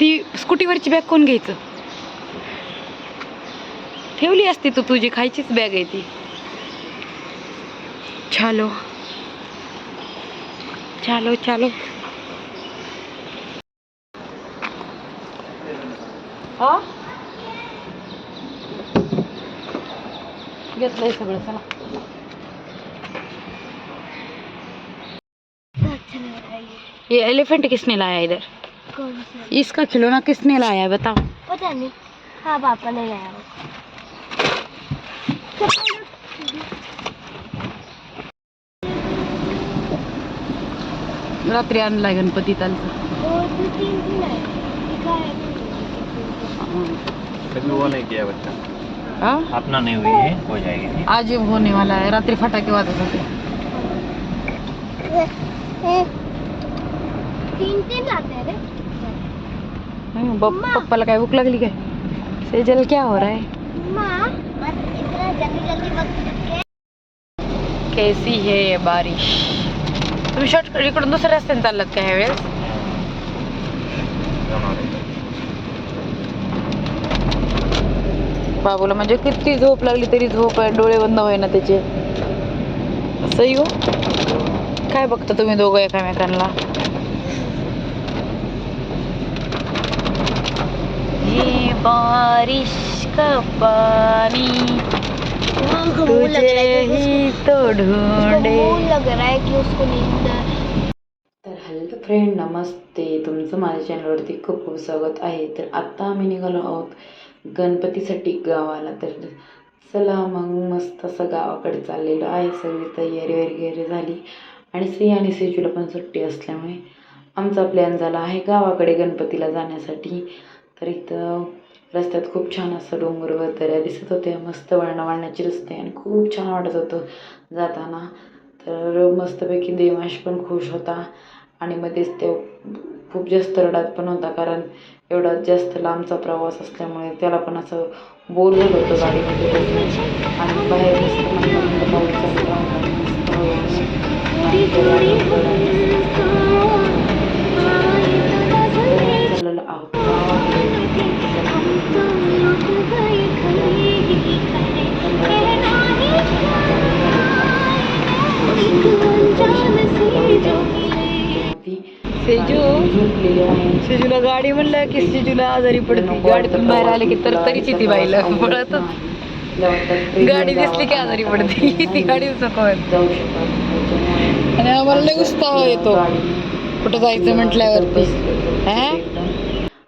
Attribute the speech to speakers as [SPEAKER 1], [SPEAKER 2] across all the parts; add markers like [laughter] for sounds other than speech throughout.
[SPEAKER 1] ती स्कूटीवरची बॅग कोण घ्यायचं? ठेवली असती तू तुझी खायचीच बॅग आहे ती. चालो. चालो चालो. हा? घेतलंय सगळं चला. ये एलिफेंट किसने लाया इधर? इसका खिलौना किसने लाया है बताओ?
[SPEAKER 2] पता नहीं। हाँ पापा ने लाया
[SPEAKER 1] रात्री आणलाय गणपती
[SPEAKER 2] है है
[SPEAKER 3] किया बच्चा.
[SPEAKER 1] हा?
[SPEAKER 3] अपना नहीं हुई है हो जाएगी
[SPEAKER 1] आज होने वाला आहे रात्री फटाके वाजत होते.
[SPEAKER 2] तीन तीन लाते हैं रे.
[SPEAKER 1] बप- पप्पाला काय भूक लागली काय? सेजल क्या हो रहा है? कैसी है ये बारिश? तुम्ही शॉर्ट इकडून दुसऱ्या रस्त्याने चाललात का ह्या वेळेस? बाबूला म्हणजे किती झोप लागली तरी झोप आहे डोळे बंद होईना त्याचे. असं येऊ हो. काय बघता तुम्ही दोघं एकामेकांना? ये बारिश का पानी तुझे ही तो ढूंढे।
[SPEAKER 2] लग रहा है कि उसको नींद
[SPEAKER 1] तर हॅलो फ्रेंड नमस्ते. तुमचं माझ्या चॅनलवरती खूप खूप स्वागत आहे. तर आत्ता आम्ही निघालो आहोत गणपतीसाठी गावाला. तर चला मग मस्त असं गावाकडे चाललेलो आहे. सगळी तयारी वगैरे झाली. आणि श्री आणि सेजूला पण सुट्टी असल्यामुळे आमचा प्लॅन झाला आहे गावाकडे गणपतीला जाण्यासाठी. तर इथं रस्त्यात खूप छान असं डोंगर वगैरे दिसत होते. मस्त वळणा वळणाचे रस्ते आणि खूप छान वाटत होतं जाताना. तर मस्तपैकी देवांश पण खुश होता आणि मध्येच ते खूप जास्त रडत पण होता कारण एवढा जास्त लांबचा प्रवास असल्यामुळे त्याला पण असं बोर झालं होतं गाडीमध्ये आणि बाहेर मस्त सेजूला गाडी म्हणलं की सेजूला आजारी पडते. गाडीतून बाहेर आले की तर तरीच येते बाईला पळतच. गाडी दिसली की आजारी पडते. ती गाडीच नको
[SPEAKER 3] शकत
[SPEAKER 1] आणि आम्हाला लय उत्साह येतो. कुठं जायचं म्हटल्यावरती. हा?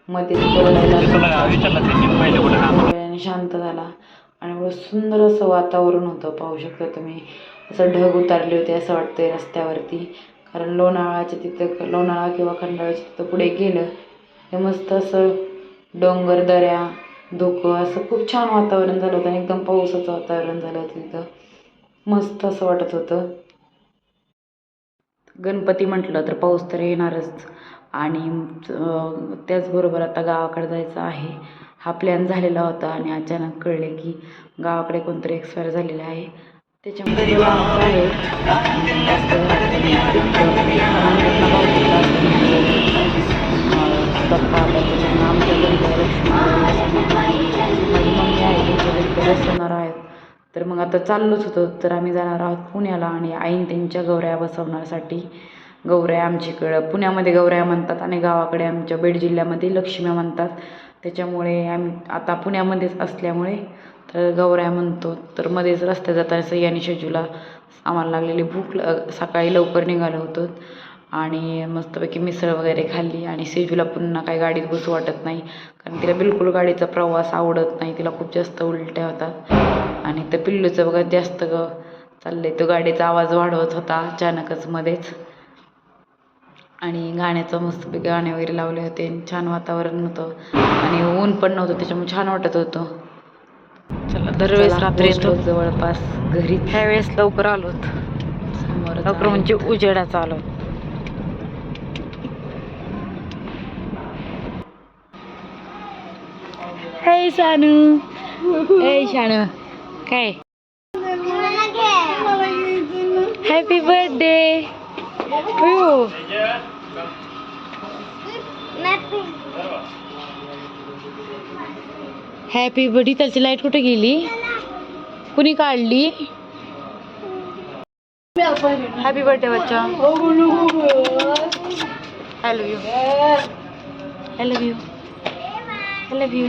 [SPEAKER 1] मध्ये आणि शांत झाला. आणि एवढं सुंदर असं वातावरण होतं. पाहू शकता तुम्ही. असं ढग उतारले होते असं वाटतंय रस्त्यावरती. कारण लोणावळाच्या तिथं लोणावळा किंवा खंडाळाच्या तिथं पुढे गेलं हे मस्त असं डोंगर दऱ्या धुकं असं खूप छान वातावरण झालं होतं आणि एकदम पावसाचं वातावरण झालं होतं तिथं. मस्त असं वाटत होतं. गणपती म्हटलं तर पाऊस तर येणारच आणि त्याचबरोबर आता गावाकडे जायचं आहे. हा प्लॅन झालेला होता आणि अचानक कळले की गावाकडे कोणतरी एक्सपायर झालेलं आहे. त्याच्यामुळे तो लांबचा आहे जास्त पप्पा त्याच्यामुळे आमच्या घरी लक्ष्मी माझी मम्मी आहे त्यांच्या घरी बसवणार आहेत तर मग आता चाललोच होतो तर आम्ही जाणार आहोत पुण्याला आणि आईन त्यांच्या गौऱ्या बसवण्यासाठी. गौऱ्या आमच्याकडं पुण्यामध्ये गौऱ्या म्हणतात आणि गावाकडे आमच्या बीड जिल्ह्यामध्ये लक्ष्म्या म्हणतात. त्याच्यामुळे आम्ही आता पुण्यामध्येच असल्यामुळे तर गौऱ्या म्हणतो तर मध्येच रस्त्यात जाताना सई आणि शेजूला आम्हाला लागलेली भूक ल सकाळी लवकर निघालो होतो आणि मस्तपैकी मिसळ वगैरे खाल्ली आणि सेजूला पुन्हा काही गाडीत बसू वाटत नाही कारण तिला बिलकुल गाडीचा प्रवास आवडत नाही तिला खूप जास्त उलट्या होतात आणि तर पिल्लूचं बघा जास्त ग चाललंय तो गाडीचा आवाज वाढवत होता अचानकच मध्येच. आणि गाण्याचं मस्तपैकी गाणे वगैरे लावले होते आणि छान वातावरण होतं आणि ऊन पण नव्हतं त्याच्यामुळे छान वाटत होतं. चला दरवेळेस रात्री येतो. जवळपास घरी. त्यावेळेस लवकर आलोत लवकर म्हणजे उजेडाचा आलो. हे शानू हे शानू काय? हॅपी बर्थडे
[SPEAKER 2] मैं
[SPEAKER 4] हॅपी बडी त्याची लाइट कुठे गेली? कुणी काढली? हॅपी बर्थडे बच्चा. I love you I love you I love you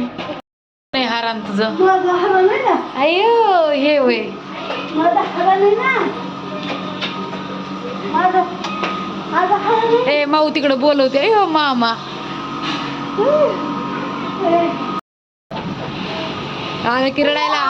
[SPEAKER 4] नाही हारान तुझं. अयो हे वय. ए माऊ तिकडं बोलवते. अयो मामा. आलं की रडायला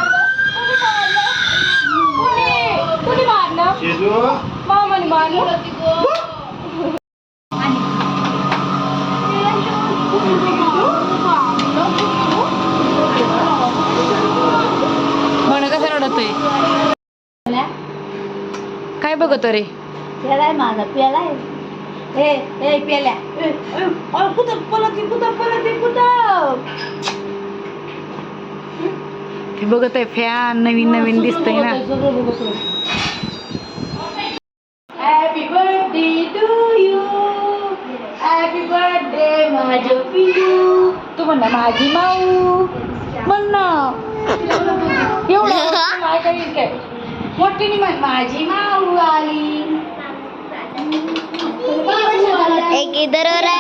[SPEAKER 4] म्हण कसं रडतोय काय बघत रे?
[SPEAKER 2] पेलाय माझा पेलाय. ए ए पेल्या. कुठं पलत कुठं पलत कुठं?
[SPEAKER 4] हे बघत आहे फॅन नवीन नवीन दिसतंय ना.
[SPEAKER 2] Happy birthday to you happy birthday माझं पिलू
[SPEAKER 4] तू म्हण माझी माऊ. म्हण एवढं [laughs] काय? मोठीने म्हण माझी माऊ आली.
[SPEAKER 2] एक इधर है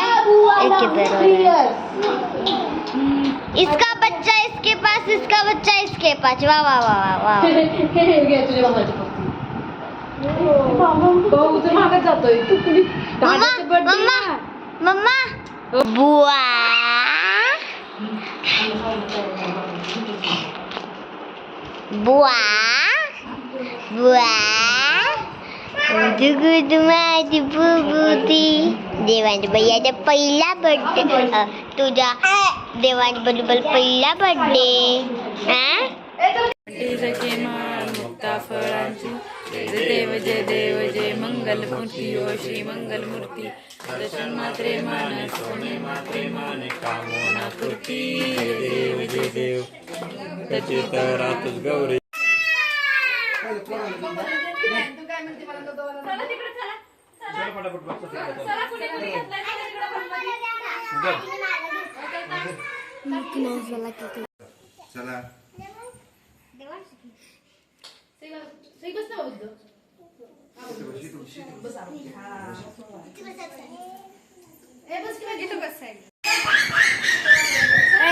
[SPEAKER 2] एक इधर है. इसका बच्चा इसके पास इसका बच्चा इसके पास। वाह वाह वाह वाह वाह।
[SPEAKER 4] भाऊ तर मागत जातोय. तू कुणी दादाचा
[SPEAKER 2] मम्मा. मम्मा. बुआ. बुआ. बुआ. गुड माझी बुबुती देवांच्या भैयाचा पहिला बर्थडे तुझा देवांच्या बरोबर पहिला बर्थडे हा
[SPEAKER 4] जगे मान मुक्ता फळांची जय देव जय देव जय मंगल मूर्ती ओ श्री मंगल मूर्ती दर्शन मात्रे मान सोने मात्रे मान कामना कृती जय देव जय देव
[SPEAKER 5] त्याची तर आतच गौरी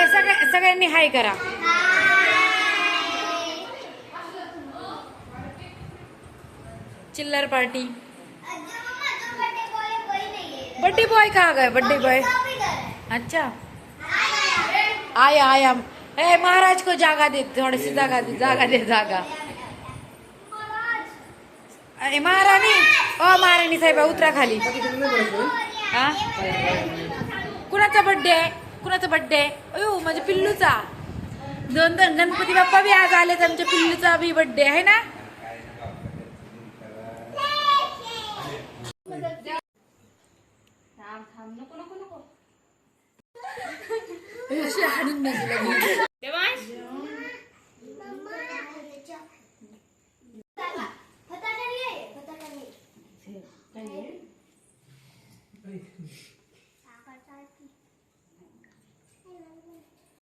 [SPEAKER 4] सगळ्या सगळ्यांनी हाय करा. चिल्लर पार्टी. बड्डे बॉय कहाँ गए बड्डे बॉय? अच्छा। आया आया ए महाराज को जागा दे थोड़ी सी जागा दे जागा दे जागा। अरे महाराणी ओ महाराणी साहेब उतरा खाली। हा? कुणाचा बड्डे आहे? कुणाचा बड्डे आहे? अयो माझ्या पिल्लूचा. दोन दोन गणपती बाप्पा बी आज आलेत आमच्या पिल्लूचा बी बड्डे आहे ना? अशी हाणून नाही